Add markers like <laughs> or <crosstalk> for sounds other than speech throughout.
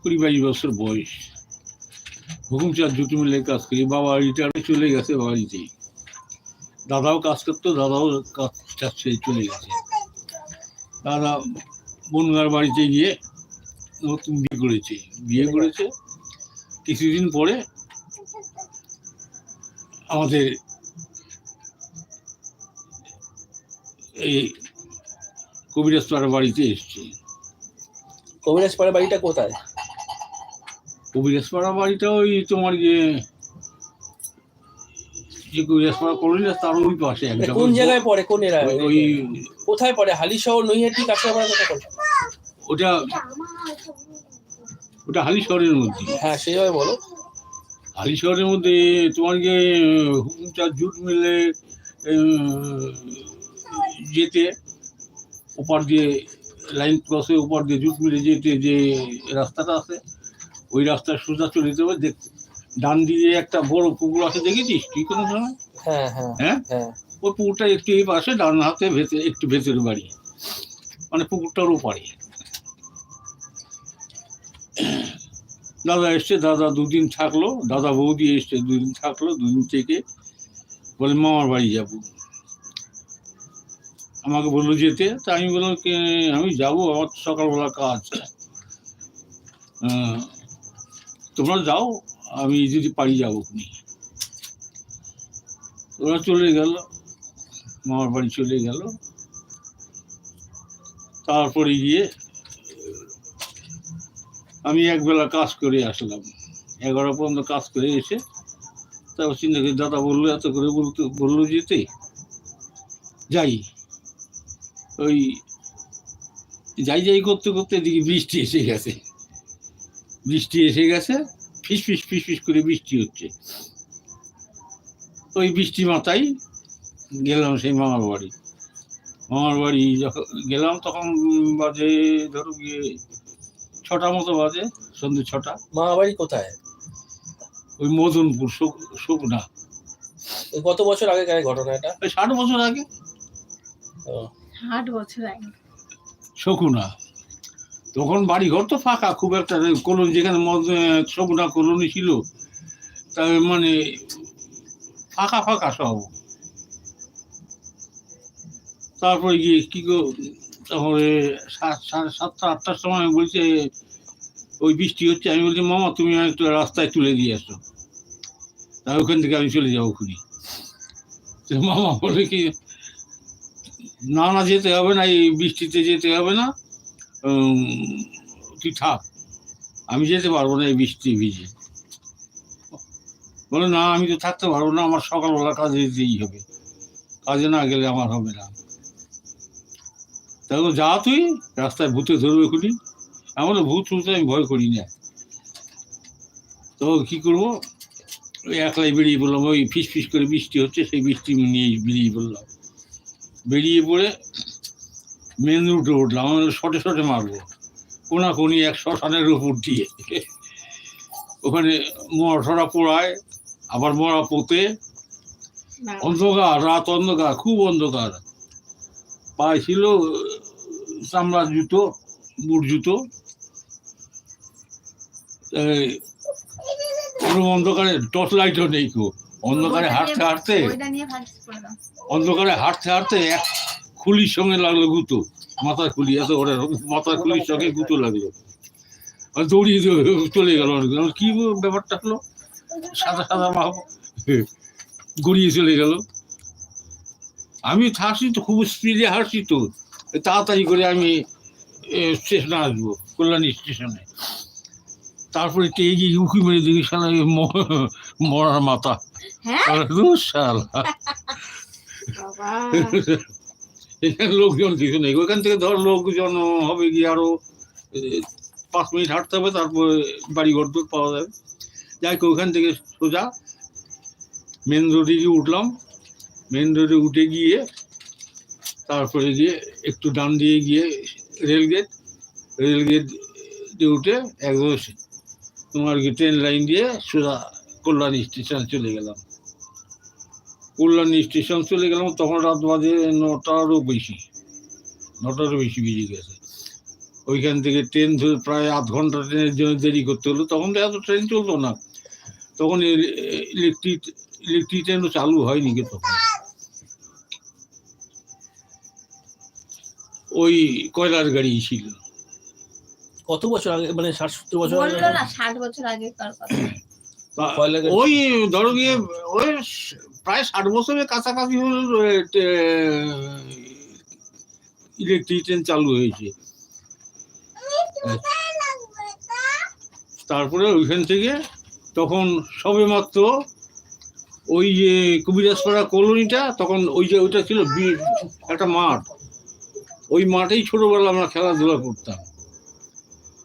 কুড়ি বাইশ বছর বয়স। হুকুমচাঁদ জুটি মিলে কাজ করি, বাবা রিটায়ারে চলে গেছে বাড়িতেই। দাদাও কাজ করতো, দাদাও কাজ ছেড়ে চলে গেছে। দাদা বনগার বাড়িতে গিয়ে নতুন বিয়ে করেছে। বিয়ে করেছে। কিছুদিন পরে আমাদের এই কবিরাজ পাড়ার বাড়িতে এসছে। কবিরাজ পাড়া বাড়িটা কোথায়? কবিরাজ পাড়া বাড়িটা ওই তোমার যে তার ওই পাশে কোন জায়গায় পড়ে? কোন এরা ওই- কোথায় পড়ে? হালি শহর নৈহাটি কাঁচরাপাড়া কোথায় পড়ে? ওটা মধ্যে। হ্যাঁ সেইভাবে বলো। মধ্যে তোমার যে হুকুমচার জুট মিলে যেতে ওপার দিয়ে লাইন ক্রসে ওপার দিয়ে জুট মিলে যেতে যে রাস্তাটা আছে ওই রাস্তায় সোজা চলে যেতে হবে দেখ ডান দিকে একটা বড় পুকুর আছে দেখেছিস? কি কোনো সময় হ্যাঁ হ্যাঁ হ্যাঁ? হ্যাঁ। ওই পুকুরটা একটু এই পাশে ডান হাতে ভেতরে একটু ভেতরে বাড়ি। মানে পুকুরটার ওপারে। দাদা এসছে দাদা দুদিন থাকল দাদা বৌদি এসছে দুদিন থাকল দুদিন থেকে। বলে মামার বাড়ি যাব। আমাকে বলল যেতে? তা আমি বললাম আমি যাব আমার সকালবেলা কাজ। তোমরা যাও, আমি যদি পারি যাব নি ওরা চলে গেল, মামার বাড়ি চলে গেল। তারপরে গিয়ে আমি একবেলা কাজ করে আসলাম। এগারো পর্যন্ত কাজ করে এসে তারপর চিন্তা করি, দাদা বলল এত করে বলতে, বলল যেতে? যাই। ওই যাই যাই করতে করতে এদিকে বৃষ্টি এসে গেছে। বৃষ্টি এসে গেছে ফিস ফিস ফিস ফিস করে বৃষ্টি হচ্ছে। ওই বৃষ্টি মাথায় গেলাম সেই মামার বাড়ি। মামার বাড়ি যখন গেলাম তখন বাজে ধরো গিয়ে ছটা মতো বাজে সন্ধ্যে ছটা। মা বাড়ি কোথায়? ওই মদনপুর শুক- শুকনা। কত বছর আগে কার ঘটনা এটা? ষাট বছর আগে। ও, আট বছর আগে। শকুনা। তখন বাড়ি ঘর তো ফাঁকা, খুব একটা কলোনি যেখানে শকুনা কলোনি ছিল তাই মানে ফাঁকা ফাঁকা সব। তারপরে গিয়ে কি তারপরে সাত, সাড়ে সাতটা, আটটার সময় বলছে, ওই বৃষ্টি হচ্ছে। আমি বলছি, মামা, তুমি একটু রাস্তায় তুলে দিয়ে আসো তা ওখান থেকে আমি চলে যাব খুনি মামা বলে কি, না না, যেতে হবে না, এই বৃষ্টিতে যেতে হবে না। তুই থাক, আমি যেতে পারব না এই বৃষ্টি ভিজে। বলে, না, আমি তো থাকতে পারব না, আমার সকালবেলা কাজে যেতেই হবে। কাজে না গেলে আমার হবে না। তাহলে যা তুই, রাস্তায় ভূতে ধরবে খুনি এমন ভূত শুনতে আমি ভয় করি না। তো কি করব? ওই একলাই বেরিয়ে পড়লাম, ওই ফিস ফিস করে বৃষ্টি হচ্ছে, সেই বৃষ্টি নিয়ে বেরিয়ে পড়লাম। বেরিয়ে পড়ে মেন রুটে উঠলাম আমি শটে শটে মারবো। কোনা কোনি এক শ্মশানের উপর দিয়ে। ওখানে মরা পোড়ায় আবার মরা পোতে। অন্ধকার রাত অন্ধকার খুব অন্ধকার। পায়ে ছিল চামড়ার জুতো বুট জুতো। অন্ধকারে টর্চ লাইটও নেই কেউ অন্ধকারে হাঁটতে হাঁটতে অন্ধকারে হাঁটতে হাঁটতে এক খুলির সঙ্গে লাগল গুতো। মাথার খুলি এত ওরা মাথার খুলির সঙ্গে গুতো লাগল। আর দৌড়িয়ে চলে গেল কি ব্যাপারটা হলো? সাদা সাদা ভাব গড়িয়ে চলে গেল। আমি হাসি তো খুব স্পিডে হাসি তো। তাড়াতাড়ি করে আমি স্টেশনে আসব কল্যাণী স্টেশনে। তারপরে একটু এগিয়ে উঁকি মেরে দেখি সালা মরার মাথা। হ্যাঁ? লোকজন কিছু নেই। ওইখান থেকে ধর লোকজন হবে কি আরও পাঁচ মিনিট হাঁটতে হবে, তারপরে বাড়ি ঘর দূর পাওয়া যাবে। যাই ওখান থেকে সোজা মেন রোডে গিয়ে উঠলাম। মেন রোডে উঠে গিয়ে তারপরে গিয়ে একটু ডান দিয়ে গিয়ে রেলগেট রেলগেট দিয়ে উঠে একদম তোমার কি ট্রেন লাইন দিয়ে সোজা কল্যাণী স্টেশন চলে গেলাম। কল্যাণী স্টেশন চলে গেলাম তখন রাত বাজে নটারও বেশি। নটারও বেশি বেজে গেছে। ওইখান থেকে ট্রেন ধরে প্রায় আধ ঘণ্টা ট্রেনের জন্য দেরি করতে হলো। তখন তো এত ট্রেন চলতো না। তখন ইলেকট্রিক ইলেকট্রিক ট্রেনও চালু হয়নি কি তখন। ওই কয়লার গাড়ি ছিল। কত বছর আগে? মানে ষাট সত্তর বছর আগে? ষাট বছর গাড়ি? ওই ধরো গিয়ে ওই প্রায় ষাট বছরের কাছাকাছি হলো ইলেকট্রিক ট্রেন চালু হয়েছে। তারপরে ওইখান থেকে তখন সবে মাত্র ওই যে কবিরাজপাড়া কলোনিটা তখন ওই যে ওইটা ছিল একটা মাঠ। ওই মাঠেই ছোটবেলা আমরা খেলাধুলা করতাম।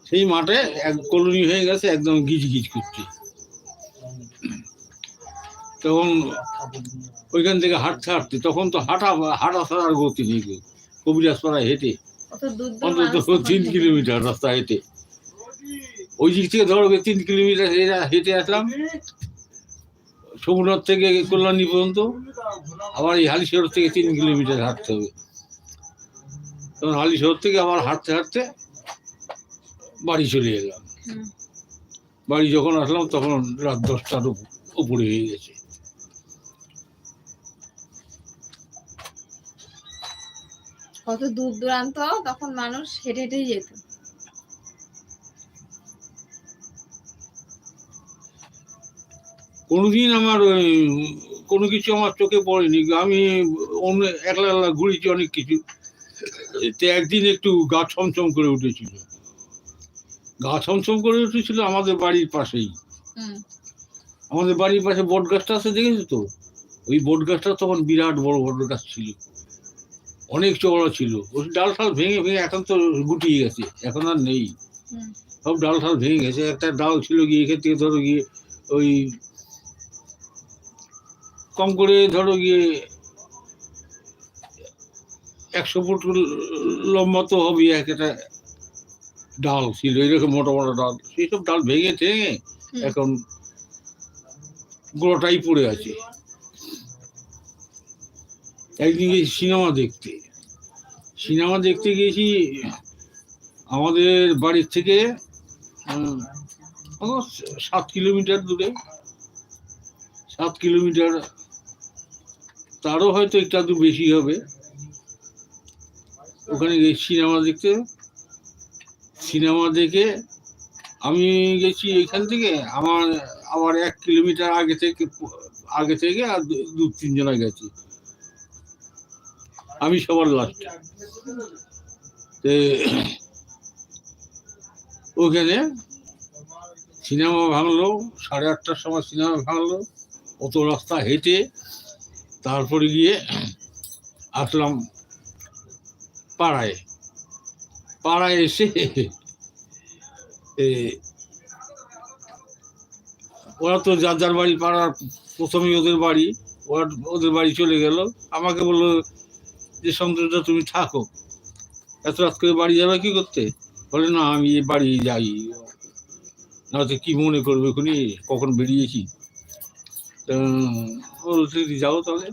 সেই মাঠে এক কলোনি হয়ে গেছে একদম গিজ গিজ করছে। তখন ওইখান থেকে হাঁটতে হাঁটতে তখন তো হাঁটা হাঁটা ছাড়ার গতি নেই গো। কবিরাজপাড়া হেঁটে। অন্তত তিন কিলোমিটার রাস্তা হেঁটে। ওই দিক থেকে ধরো তিন কিলোমিটার হেঁটে- আসলাম সমুদ্র থেকে কল্যাণী পর্যন্ত। আবার এই হালিশহর থেকে তিন কিলোমিটার হাঁটতে হবে। তখন হালিশহর থেকে আবার হাঁটতে হাঁটতে বাড়ি চলে এলাম। বাড়ি যখন আসলাম তখন রাত দশটার উপ- উপরে হয়ে গেছে। কত দূর দূরান্ত তখন মানুষ হেঁটে হেঁটেই যেত। কোনোদিন আমার ওই কোনো কিছু আমার চোখে পড়েনি আমি অন্য একলা একলা ঘুরেছি অনেক কিছু। তো একদিন একটু গা ছমছম করে উঠেছিল। গা ছমছম করে উঠেছিল আমাদের বাড়ির পাশেই। হুম। আমাদের বাড়ির পাশে বট গাছটা আছে দেখেছ তো? ওই বট গাছটা তখন বিরাট বড় বট গাছ ছিল। অনেক চওড়া ছিল। ওই ডাল ঠাল ভেঙে ভেঙে এখন তো গুটিয়ে গেছে এখন আর নেই। সব ডাল ঠাল ভেঙে গেছে। একটা ডাল ছিল গিয়ে এখান থেকে ধরো গিয়ে ওই কম করে ধরো গিয়ে একশো ফুট লম্বা তো হবে এক একটা ডাল ছিল এরকম মোটা মোটা ডাল। সেই সব ডাল ভেঙে ঠেঙে এখন গোড়াটাই পড়ে আছে। একদিন গেছি সিনেমা দেখতে। সিনেমা দেখতে গেছি আমাদের বাড়ির থেকে সাত কিলোমিটার দূরে। সাত কিলোমিটার, তারও হয়তো একটু আধটু বেশি হবে। ওখানে গেছি সিনেমা দেখতে। সিনেমা দেখে আমি গেছি এখান থেকে, আমার, আবার এক কিলোমিটার আগে থেকে আগে থেকে আর দু- তিনজনা গেছি। আমি সবার লাস্টে ওখানে সিনেমা ভাঙলো সাড়ে আটটার সময় সিনেমা ভাঙলো অত রাস্তা হেঁটে তারপরে গিয়ে আসলাম পাড়ায়। পাড়ায় এসে ওরা তো যার যার বাড়ি, পাড়ার প্রথমেই ওদের বাড়ি, ওরা ওদের বাড়ি চলে গেল। আমাকে বলল যে সন্তোষদা তুমি থাকো। এত রাত করে বাড়ি যাবে কি করতে? বলে না আমি বাড়ি যাই। নয়তো কি মনে করবে এখনই কখন বেরিয়েছি তা বলল, "তুমি যাও তাহলে।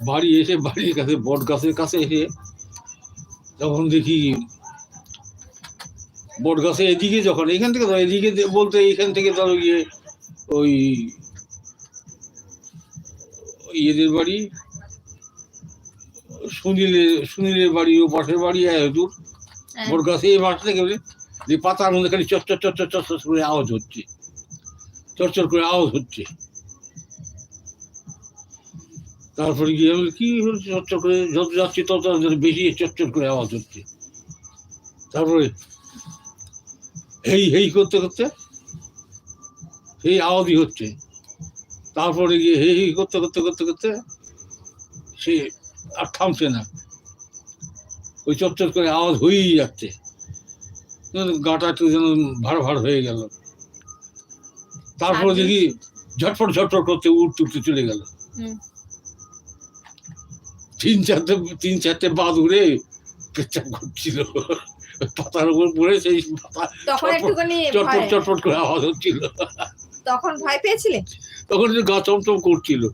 বাড়ি এসে বাড়ির কাছে বট গাছের কাছে এসে তখন দেখি বট গাছে এদিকে যখন এখান থেকে ধরো এদিকে বলতে এখান থেকে ধরো গিয়ে ওই এদের বাড়ি সুনীলের সুনীলের বাড়ি ও পাশের বাড়ি দূর হ্যাঁ। বট গাছে এই মাঠ থেকে যে পাতার মধ্যে খালি চচ্চর চচ্চর চচ্চর করে আওয়াজ হচ্ছে। চরচর করে আওয়াজ হচ্ছে। তারপরে গিয়ে আমি কি হচ্ছে? চচ্চর করে যত যাচ্ছি তত বেশি চচ্চর করে আওয়াজ হচ্ছে। তারপরে হেই হেই করতে করতে সেই আওয়াজই হচ্ছে। তারপরে গিয়ে হেই হেই করতে করতে করতে করতে সে আর থামছে না। ওই চচ্চর করে আওয়াজ হয়েই যাচ্ছে। গাটা একটু যেন ভার ভার হয়ে গেল। তারপরে দেখি ঝটফট ঝটফট করতে উঠতে উঠতে চলে গেল। তিন চারটে তিন চারটে বাদ উড়ে পেচ্ছাপ করছিল। পাতার উপর পড়ে সেই চটপট- চটপট করে আওয়াজ হচ্ছিল। তখন ভয় পেয়েছিলে? তখন যে গা চমচম করছিল।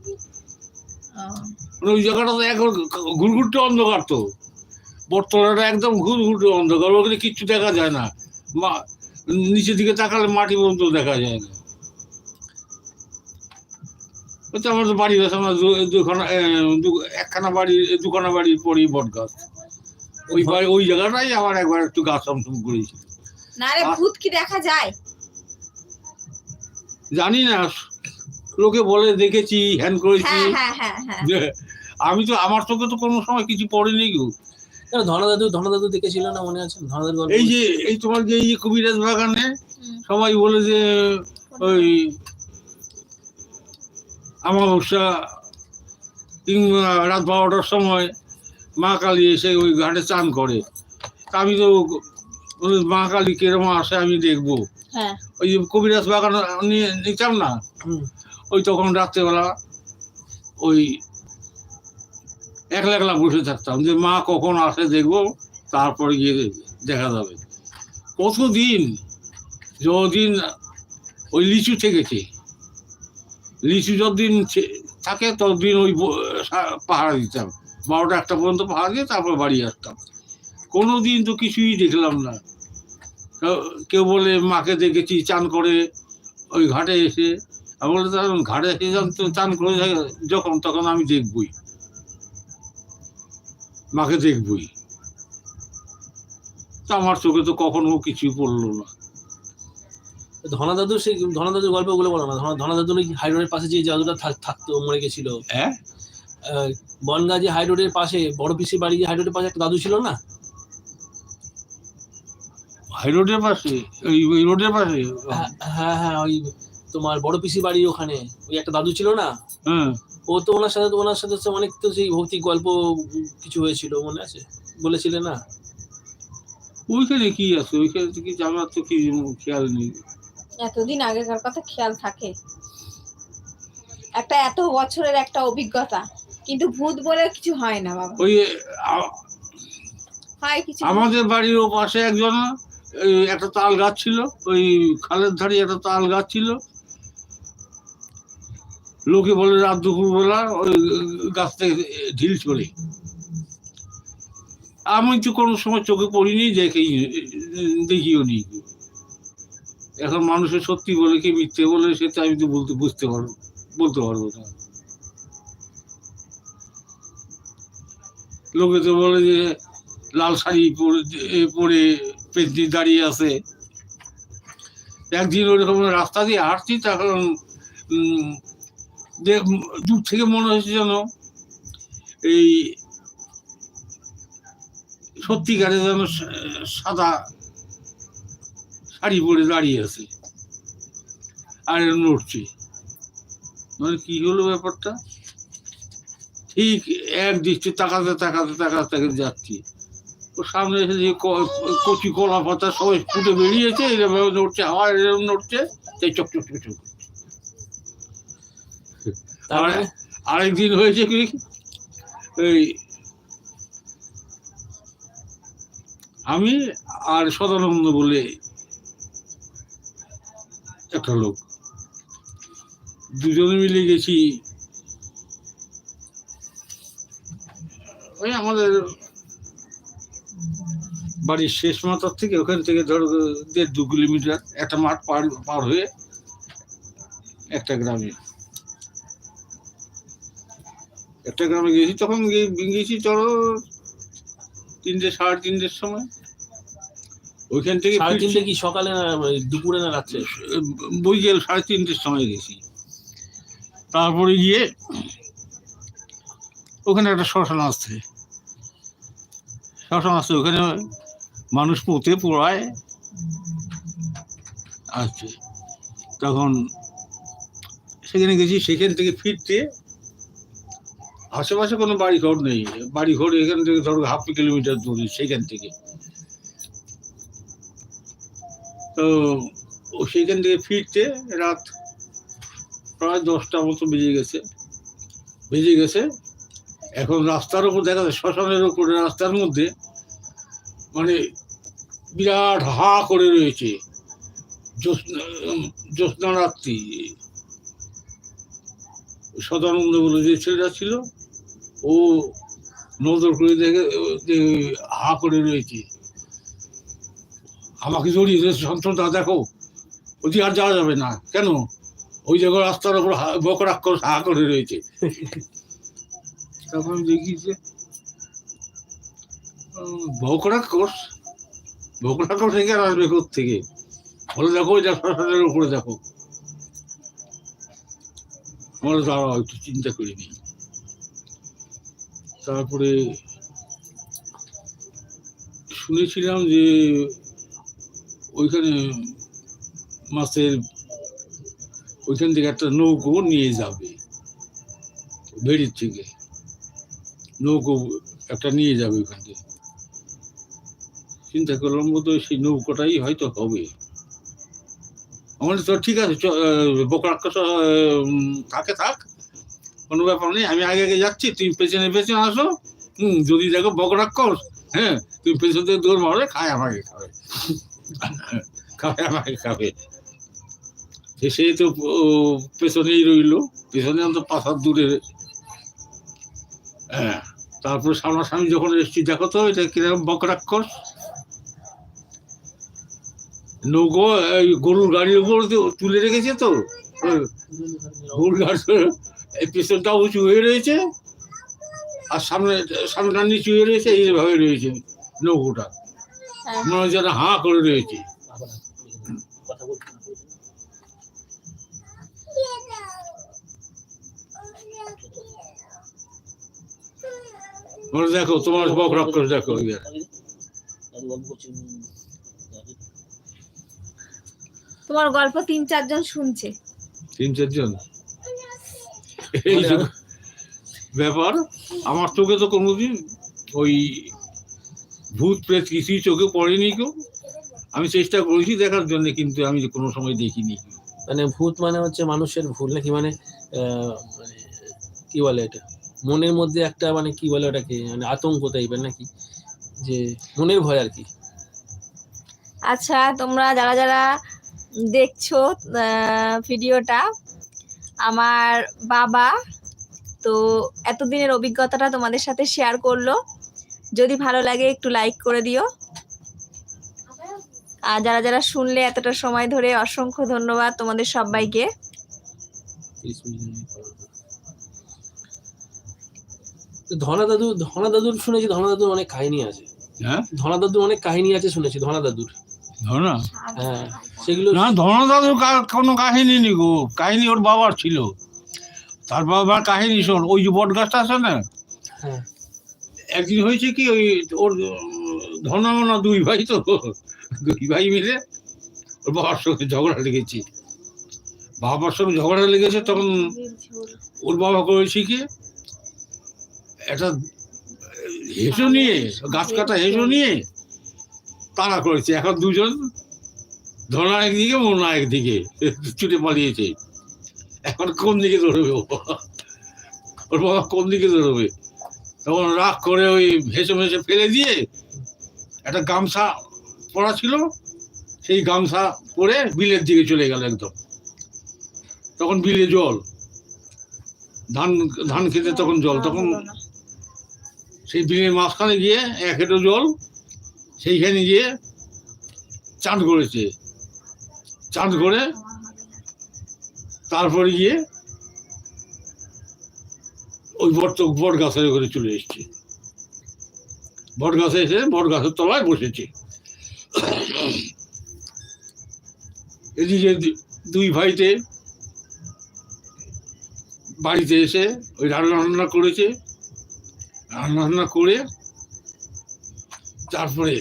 ওই জায়গাটা তো এখন ঘুরঘুরটা অন্ধকার তো। বটতলাটা একদম ঘুর ঘুরে অন্ধকার ওখানে কিচ্ছু দেখা যায় না। মা নিচের দিকে তাকালে মাটি পর্যন্ত দেখা যায় না। ওই তো আমার তো বাড়ি আছে আমার দুখানা একখানা বাড়ি দুখানা বাড়ির পরেই বট গাছ ওই বাড়ি ওই জায়গাটাই আমার একবার একটু গাছ আমসম করেছিল না রে ভূত কি দেখা যায়? জানি না লোকে বলে দেখেছি হ্যান করেছি। হ্যাঁ হ্যাঁ হ্যাঁ আমি তো আমার চোখে তো কোনো সময় কিছু পড়েনি গো। কেন ধনা দাদু ধনা দাদু দেখেছিল না মনে আছে? ধনা দাদুর এই যে এই তোমার যে এই যে কবিরাজ বাগানে সবাই বলে যে ওই আমাবস্যা কিংবা রাত বারোটার সময় মা কালী এসে ওই ঘাটে চান করে। তা আমি তো মা কালী কিরম আসে আমি দেখব। হ্যাঁ। ওই যে কবিরাজ বাগান নিয়ে নিতাম না? হুম। ওই তখন রাত্রেবেলা ওই একলা একলা বসে থাকতাম যে মা কখন আসে দেখব, তারপরে গিয়ে দেখা যাবে। কতদিন? যদিন ওই লিচু থেকেছে। লিচু যতদিন থাকে ততদিন ওই পাহারা দিতাম। বারোটা একটা পর্যন্ত পাহারা দিয়ে তারপর বাড়ি আসতাম। কোনো দিন তো কিছুই দেখলাম না। কেউ বলে মাকে দেখেছি, চান করে ওই ঘাটে এসে আমি বলে তো চান করে যখন তখন আমি দেখবই। মাকে দেখবই। তা আমার চোখে তো কখনো কিছু পড়ল না। ধনা দাদুর সেই ধনা দাদুর গল্পগুলো বলো না। ধনা- ধনা দাদুর হাই রোডের পাশে যে জাদুটা থাক- থাকতো মরে গেছিল। হ্যাঁ? যে হাই রোডের পাশে বড় পিসির বাড়ি যে হাই রোডের পাশে একটা দাদু ছিল না? হাই রোডের পাশে? ওই ওই রোডের পাশে? হ্যাঁ হ্যাঁ হ্যাঁ ওই তোমার বড় পিসির বাড়ির ওখানে। ওই একটা দাদু ছিল না? ও তো ওনার সাথে তো ওনার সাথে তো অনেক তো সেই ভৌতিক গল্প কিছু হয়েছিল মনে আছে? বলেছিলে না? ওইখানে কি আছে? ওইখানে কি আমার তো কি খেয়াল নেই। এতদিন আগেকার কথা খেয়াল থাকে। একটা এত বছরের একটা অভিজ্ঞতা কিন্তু ভূত বলে কিছু হয় না বাবা। ওই হয় কিছু। আমাদের বাড়ির ও পাশে একজন একটা তাল গাছ ছিল ওই খালের ধারে একটা তাল গাছ ছিল। লোকে বলে রাত দুপুর বেলা ওই, গাছ থেকে ঢিল চলে। আমি তো কোনো সময় চোখে পড়িনি দেখি দেখিও নি। এখন মানুষের সত্যি বলে কি মিথ্যে বলে, সেটা আমি তো বলতে, বুঝতে পারব বলতে পারব না। লোকে তো বলে যে, লাল শাড়ি পরে পরে পেন্টি দাঁড়িয়ে আছে। একদিন ওরকম রাস্তা দিয়ে হাঁটছি, তখন দূর থেকে মনে হয়েছে যেন এই সত্যিকারে যেন সাদা শাড়ি পরে দাঁড়িয়ে আছে আর নড়ছে। মানে কি হলো ব্যাপারটা? ঠিক এক দৃষ্টি তাকাতে তাকাতে তাকাতে তাকাতে যাচ্ছি। ওর সামনে এসে যে কচি কলা পাতা সবাই ফুটে বেরিয়েছে এরকম নড়ছে হাওয়া এরকম নড়ছে তাই চক চক তারপরে আরেকদিন হয়েছে কি এই, আমি আর সদানন্দ বলে একটা লোক। দুজনে মিলে গেছি। ওই আমাদের বাড়ির শেষ মাথার থেকে, ওখান থেকে ধরো দেড় দু কিলোমিটার, একটা মাঠ পার পার হয়ে একটা গ্রামে। একটা গ্রামে গেছি তখন গিয়ে- গেছি চলো তিনটে সাড়ে তিনটের সময়। ওইখান থেকে তিনটে কি সকালে না দুপুরে না রাত্রে? বৈকাল সাড়ে তিনটের সময় গেছি। তারপরে গিয়ে ওখানে একটা শ্মশান আসছে শ্মশান আসছে ওখানে মানুষ পোতে পোড়ায়। আচ্ছা তখন সেখানে গেছি সেখান থেকে ফিরতে আশেপাশে কোনো বাড়ি ঘর নেই। বাড়ি ঘর এখান থেকে ধরো হাফ কিলোমিটার দূরে সেখান থেকে। তো সেখান থেকে ফিরতে রাত প্রায় দশটা মতো বেজে গেছে। বেজে গেছে। এখন রাস্তার উপর দেখা যায়, শ্মশানের উপরে, রাস্তার মধ্যে মানে বিরাট হা করে রয়েছে। জ্যোৎস্না রাত্রি সদানন্দ বলে যে ছেলেটা ছিল ও নজর করে দেখে হা করে রয়েছে। আমাকে জড়িয়ে ধরে সন্ত্রটা দেখো ওই আর যাওয়া যাবে না। কেন? ওই জায়গায় রাস্তার ওপর বকরাক্ষর হা করে রয়েছে। আমি দেখি যে বকরাক্ষর বকরাক্ষর থেকে আর আসবে থেকে বলে দেখো, ওই শ্মশানের উপরে দেখো। আমার দাঁড়াও, একটু চিন্তা করে নিই। তারপরে শুনেছিলাম যে ওইখানে মাছের ওইখান থেকে একটা নৌকো নিয়ে যাবে বেড়ির থেকে। নৌকো একটা নিয়ে যাবে ওইখান থেকে। চিন্তা করলাম বোধ সেই নৌকোটাই হয়তো হবে। আমার তো ঠিক আছে বোকরাক্ষ থাকে, থাক। কোনো ব্যাপার নেই আমি আগে আগে যাচ্ছি তুমি পেছনে পেছনে আসো। হুম যদি দেখো বকরাক্ষর হ্যাঁ তুমি পেছন থেকে দৌড় মারবে খায় আমাকে খাবে। খাবে আমাকে খাবে। সে তো পেছনেই রইল পেছনে অন্তত পাঁচ হাত দূরে। হ্যাঁ তারপর সামনাসামনি যখন এসছি দেখো তো এটা কীরকম বকরাক্ষর নৌকো এই গরুর গাড়ির উপর তুলে রেখেছে তো? গরুর গাড়ি এই পেছনটা উঁচু হয়ে রয়েছে আর সামনে সামনেটা নিচু হয়ে রয়েছে এইভাবে রয়েছে নৌকোটা হ্যাঁ। মনে যেন হাঁ করে রয়েছে দেখো তোমার বক রক করে দেখো। তোমার গল্প তিন চারজন শুনছে তিন চারজন এই ব্যাপার আমার চোখে তো কোনোদিন ওই ভূত প্রেত কিছুই চোখে পড়েনি কেউ। আমি চেষ্টা করেছি দেখার জন্য কিন্তু আমি কোনো সময় দেখিনি। মানে ভূত মানে হচ্ছে মানুষের ভুল নাকি? মানে মানে কি বলে এটা? মনের মধ্যে একটা মানে কি বলে ওটাকে? মানে আতঙ্ক টাইপের নাকি? যে মনের ভয় আর কি। আচ্ছা তোমরা যারা যারা দেখছ ভিডিওটা আমার বাবা তো এতদিনের অভিজ্ঞতাটা তোমাদের সাথে শেয়ার করল। যদি ভালো লাগে একটু লাইক করে দিও। আর যারা যারা শুনলে এতটা সময় ধরে অসংখ্য ধন্যবাদ তোমাদের সবাইকে। ধনা দাদু ধনা দাদুর শুনেছি ধনা দাদুর অনেক কাহিনী আছে। হ্যাঁ? ধনা দাদুর অনেক কাহিনী আছে শুনেছি ধনা? দাদুর ধরো না হ্যাঁ। সেগুলো না ধনদাদুর কোনো কাহিনী নেই গো। কাহিনী ওর বাবার ছিল। তার বাবার কাহিনী শোন ওই যে বট গাছটা আছে না? হ্যাঁ। একদিন হয়েছে কি ওই ওর ধনামনা দুই ভাই তো দুই ভাই মিলে ওর বাবার সঙ্গে ঝগড়া লেগেছে। বাবার সঙ্গে ঝগড়া লেগেছে তখন ওর বাবা করেছে কি একটা হেসো নিয়ে গাছ কাটা হেসো নিয়ে তারা করেছে। এখন দুজন ধনা একদিকে মোনা একদিকে। ছুটে পালিয়েছে। এখন কোন দিকে দৌড়বে ও? ওর বাবা কোন দিকে দৌড়বে? তখন রাগ করে ওই ভেসে ভেসে ফেলে দিয়ে একটা গামছা পরা ছিল সেই গামছা পরে বিলের দিকে চলে গেল একদম। তখন বিলে জল। ধান ধান খেতে তখন জল। তখন সেই বিলের মাঝখানে গিয়ে এক হেঁটো জল সেইখানে গিয়ে চান করেছে। চাঁদ করে তারপরে গিয়ে ওই বট বট গাছের করে চলে এসছে। বট গাছে এসে বট গাছের তলায় বসেছে। এদিকে দুই ভাইতে বাড়িতে এসে ওই রান্না রান্না করেছে। রান্না রান্না করে তারপরে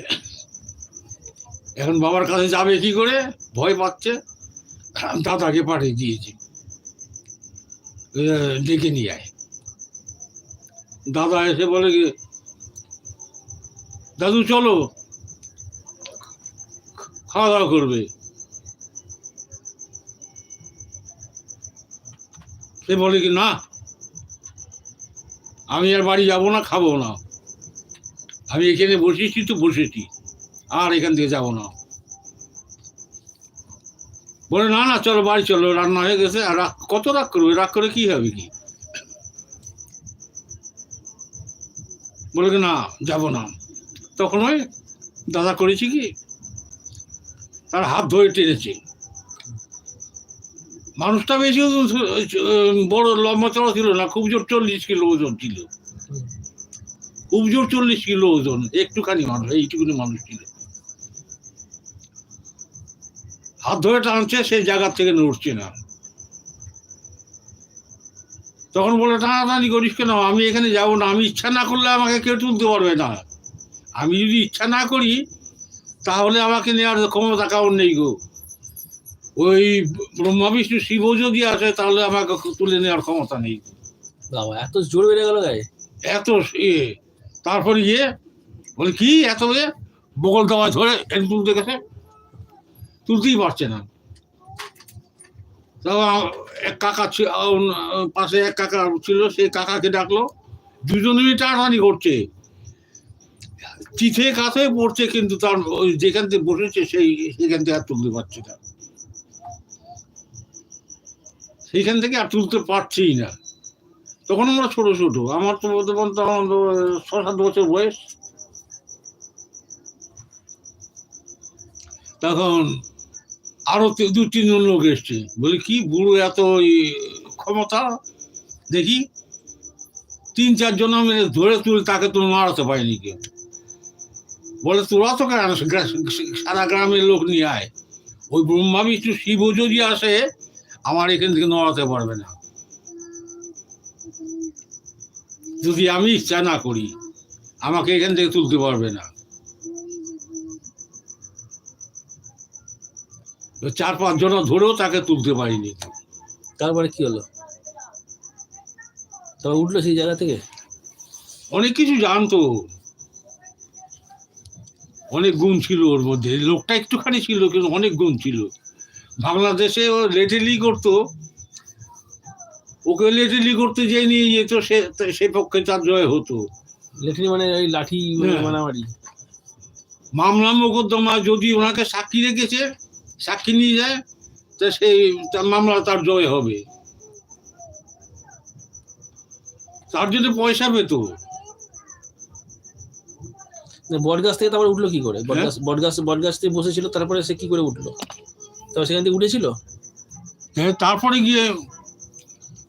এখন বাবার কাছে যাবে কি করে? ভয় পাচ্ছে, দাদাকে পাঠিয়ে দিয়েছি। ডেকে নিয়ে আয়। দাদা এসে বলে কি দাদু, চলো। খাওয়া দাওয়া করবে। সে বলে কি, না, আমি আর বাড়ি যাব না, খাব না। আমি এখানে বসেছি তো বসেছি, আর এখান থেকে যাব না। বলে, না না, চলো, বাড়ি চলো, রান্না হয়ে গেছে, আর কত রাগ করবে? রাগ করে কি হবে কি? বলে না, যাব না। তখন ওই দাদা করেছি কি, তার হাত ধরে টেনেছে। মানুষটা বেশি বড় লম্বা চড়া ছিল না, খুব জোর চল্লিশ কিলো ওজন ছিল। খুব জোর চল্লিশ কিলো ওজন, একটুখানি মানুষ, এইটুকুনি মানুষ ছিল। হাত ধরে টানছে সেই জায়গার থেকে নড়ছে না। তখন বলে টানাটানি করিস কেন? আমি এখানে যাব না। আমি ইচ্ছা না করলে আমাকে কেউ তুলতে পারবে না। আমি যদি ইচ্ছা না করি তাহলে আমাকে নেওয়ার ক্ষমতা কারণ নেই গো। ওই ব্রহ্মা বিষ্ণু শিব যদি আসে তাহলে আমাকে তুলে নেওয়ার ক্ষমতা নেই বাবা এত জোর বেড়ে গেল গায়ে? এত ইয়ে তারপরে গিয়ে বলে কি এত ইয়ে বগল দেওয়া ধরে তুলতে গেছে। তুলতেই পারছে না। এক কাকা পাশে এক কাকা ছিল, সেই কাকাকে ডাকলো দুজনেই টানাটানি করছে। চিঠে কাছে পড়ছে, কিন্তু তার যেখান থেকে বসেছে, সেই সেখান থেকে আর তুলতে পারছে না। সেইখান থেকে আর তুলতে পারছেই না। তখন আমরা ছোট ছোট। আমার তো বলতে বলতে আমার ছ সাত বছর বয়স। তখন আরও দু তিনজন লোক এসছে। বলি, কি বুড়ো এত ক্ষমতা? দেখি। তিন চারজন আমি ধরে তুলে তাকে তো মারাতে পারিনি কেউ। বলে, তোরা তো কেন সারা গ্রামের লোক নিয়ে আয়। ওই ব্রহ্মা, বিষ্ণু, শিব যদি আসে, আমার এখান থেকে নড়াতে পারবে না। যদি আমি ইচ্ছা না করি, আমাকে এখান থেকে তুলতে পারবে না। চার পাঁচ জন ধরেও তাকে তুলতে পারিনি। তারপরে কি হলো? তবে উঠল সেই জায়গা থেকে? অনেক কিছু জানতো। অনেক গুণ ছিল ওর মধ্যে। লোকটা একটুখানি ছিল কিন্তু অনেক গুণ ছিল। বাংলাদেশে ও লেটেলি করতো। ওকে লেটেলি করতে যে নিয়ে যেত সে সে পক্ষে তার জয় হতো। লেট্রিন মানে ওই লাঠি হ্যাঁ। মারামারি? মামলা মোকদ্দমা যদি ওনাকে সাক্ষী রেখেছে সাক্ষী নিয়ে যায় তা সেই তার মামলা তার জয় হবে। তার জন্য পয়সা পেতো। বট গাছ থেকে তারপরে উঠল কি করে? হ্যাঁ? গাছ বট গাছ বট গাছ থেকে বসেছিল তারপরে সে কি করে উঠল? তারপর সেখান থেকে উঠেছিল? হ্যাঁ, তারপরে গিয়ে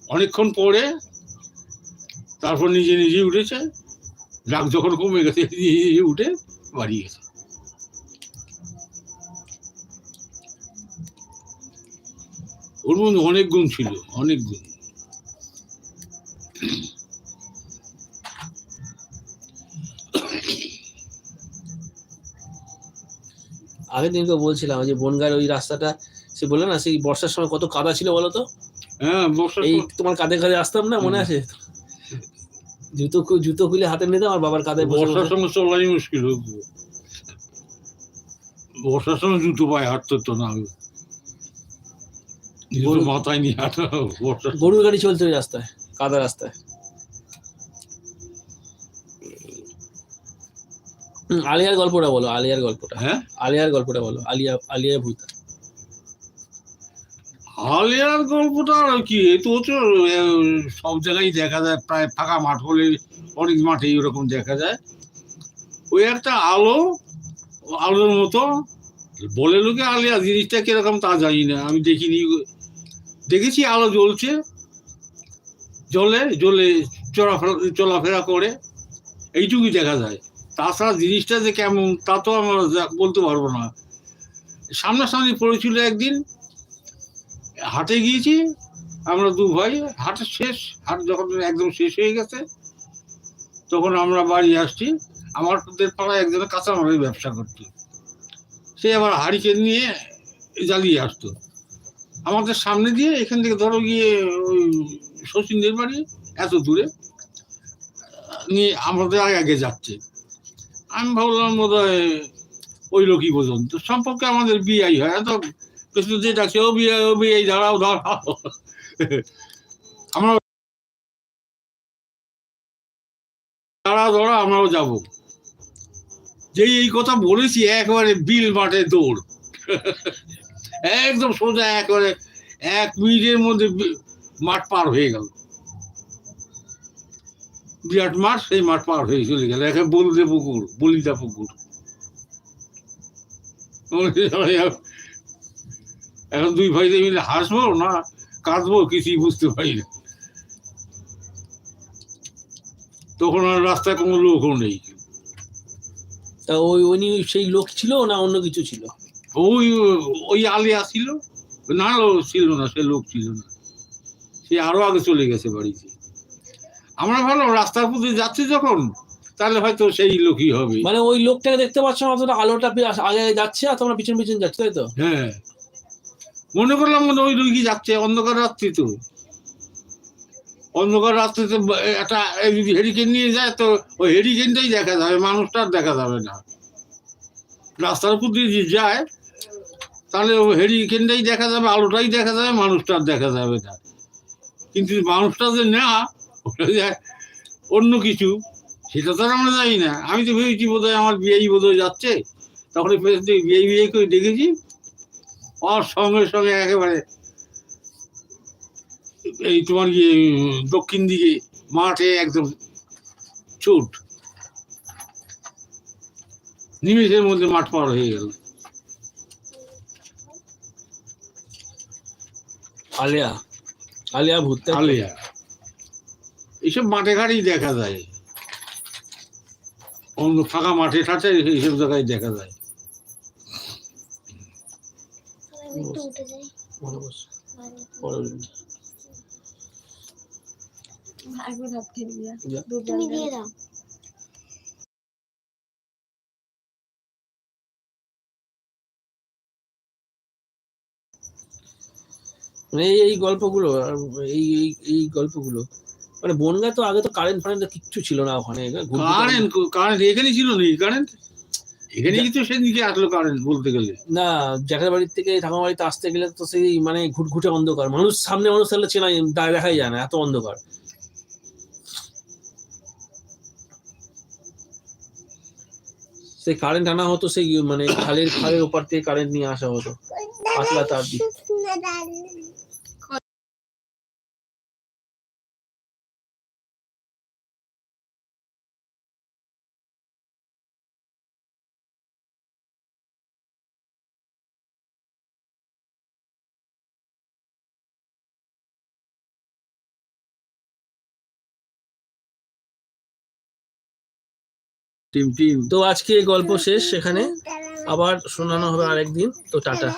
অনেকক্ষণ পরে তারপর নিজে নিজে উঠেছে। রাগ যখন কমে গেছে নিজে নিজে উঠে বাড়ি গেছে। ওর মধ্যে অনেক গুণ ছিল অনেক গুণ। আগের দিনকে বলছিলাম যে বনগার ওই রাস্তাটা সে বলল না সেই বর্ষার সময় কত কাদা ছিল বলো তো? হ্যাঁ এই তোমার কাঁধে কাঁধে আসতাম না মনে আছে? জুতো জুতো খুলে হাতে নিতাম আর বাবার কাঁধে বর্ষার সময় চলাই মুশকিল হতো বর্ষার সময় জুতো পায়ে হাঁটতে না জুতো গরু- মাথায় নিয়ে হাঁটা গরুর গাড়ি চলছে ওই রাস্তায় কাদা রাস্তায়। আলিয়ার গল্পটা বলো আলিয়ার গল্পটা। হ্যাঁ? আলিয়ার গল্পটা বলো আলিয়া আলিয়া ভূত। আলিয়ার গল্পটা আর কি এ তো হচ্ছে সব জায়গায় দেখা যায় প্রায় ফাঁকা মাঠ হলে অনেক মাঠে এরকম দেখা যায়। ওই একটা আলো আলোর মতো বলে লোকে আলিয়া জিনিসটা কীরকম তা জানি না আমি দেখিনি। দেখেছি আলো জ্বলছে। জলে জ্বলে চলাফেরা চলাফেরা করে। এইটুকুই দেখা যায়। তাছাড়া জিনিসটা যে কেমন, তা তো আমরা বলতে পারব না। সামনাসামনি পড়েছিল একদিন, হাটে গিয়েছি, আমরা দু ভাই হাটের শেষ, হাট যখন একদম শেষ হয়ে গেছে, তখন আমরা বাড়ি আসছি। আমার পাড়ায় একজনের কাঁচামালের ব্যবসা করতো। সে আবার হারিকেন নিয়ে জ্বালিয়ে আসতো। আমাদের সামনে দিয়ে এখান থেকে ধরো গিয়ে ওই শচীনদের বাড়ি, এত দূরে, নিয়ে আমাদের আগে আগে যাচ্ছে। আমি ভাবলাম বোধ ওই লোকই পর্যন্ত সম্পর্কে আমাদের বিয়াই হয়, এত পেছনে দিয়ে ডাকছে ও বিয়ে ও বিয়ে দাঁড়াও দাঁড়াও। আমরা দাঁড়াও দাঁড়াও, আমরাও যাব। যেই এই কথা বলেছি, একেবারে বিল মাঠে দৌড়। একদম সোজা একেবারে এক মিনিটের মধ্যে মাঠ পার হয়ে গেল। বিরাট মাঠ, সেই মাঠ পার হয়ে চলে গেল। একে বলদে পুকুর, বলিদা পুকুর। এখন- দুই ভাই মিলে হাসবো না কাঁদবো কিছুই বুঝতে পারি না। তখন আর রাস্তায় কোনো লোকও নেই। তা ওই উনি সেই লোক ছিল না অন্য কিছু ছিল? ওই ওই আলিয়া ছিল। না ছিল না সে লোক ছিল না। সে আরও আগে চলে গেছে বাড়িতে। আমরা ভালো রাস্তার মধ্যে যাচ্ছি যখন তাহলে হয়তো সেই লোকই হবে। মানে ওই লোকটাকে দেখতে পাচ্ছ না অতটা আলোটা আগে যাচ্ছে আর তোমরা পিছন পিছন যাচ্ছে তাই তো? হ্যাঁ। মনে করলাম মনে ওই লোকই যাচ্ছে অন্ধকার রাত্রি তো। অন্ধকার রাত্রিতে একটা যদি হেরিকেন নিয়ে যায় তো ওই হেরিকেনটাই দেখা যাবে মানুষটা আর দেখা যাবে না। রাস্তার উপর দিয়ে যায় তাহলে হেরিকেনটাই দেখা যাবে, আলোটাই দেখা যাবে, মানুষটা আর দেখা যাবে না। কিন্তু মানুষটা যে না অন্য কিছু, সেটা তো আমরা জানি না। আমি তো ভেবেছি বোধ আমার বিয়েই বোধ যাচ্ছে। তখন বিয়ে বিয়ে করে দেখেছি, আর সঙ্গে সঙ্গে একেবারে এই তোমার ইয়ে দক্ষিণ দিকে মাঠে একদম ছুট নিমেষের মধ্যে মাঠ পার হয়ে গেল। আলিয়া আলিয়া ভূত আলিয়া। এইসব মাঠে ঘাটেই দেখা যায়। অন্য ফাঁকা মাঠে ঠাটে এইসব জায়গায় দেখা যায়। একটু উঠে যাই। ভালো বস। পরে বলবি। একবার ভাত খেয়ে দিয়ে দাও। মানে এই এই গল্পগুলো আর এই এই এই গল্পগুলো। মানে বনগা তো আগে তো কারেন্ট ফারেন্ট কিচ্ছু ছিল না ওখানে কারেন্ট কারেন্ট এখানে ছিল নাকি কারেন্ট এখানে কিন্তু সেদিকে আসলো কারেন্ট বলতে গেলে। না জ্যাকের বাড়ির থেকে ঠাকুমা বাড়িতে আসতে গেলে তো সেই মানে ঘুটঘুটে অন্ধকার। মানুষ সামনে মানুষ তাহলে চেনাই দা- দেখাই যায় না এত অন্ধকার। সেই কারেন্ট আনা হতো সেই মানে খালের খালের ওপার থেকে কারেন্ট নিয়ে আসা হতো। পাতলা তার দিয়ে <laughs> টিম টিম। তো আজকে এই গল্প শেষ সেখানে আবার শোনানো হবে আরেকদিন। তো টাটা।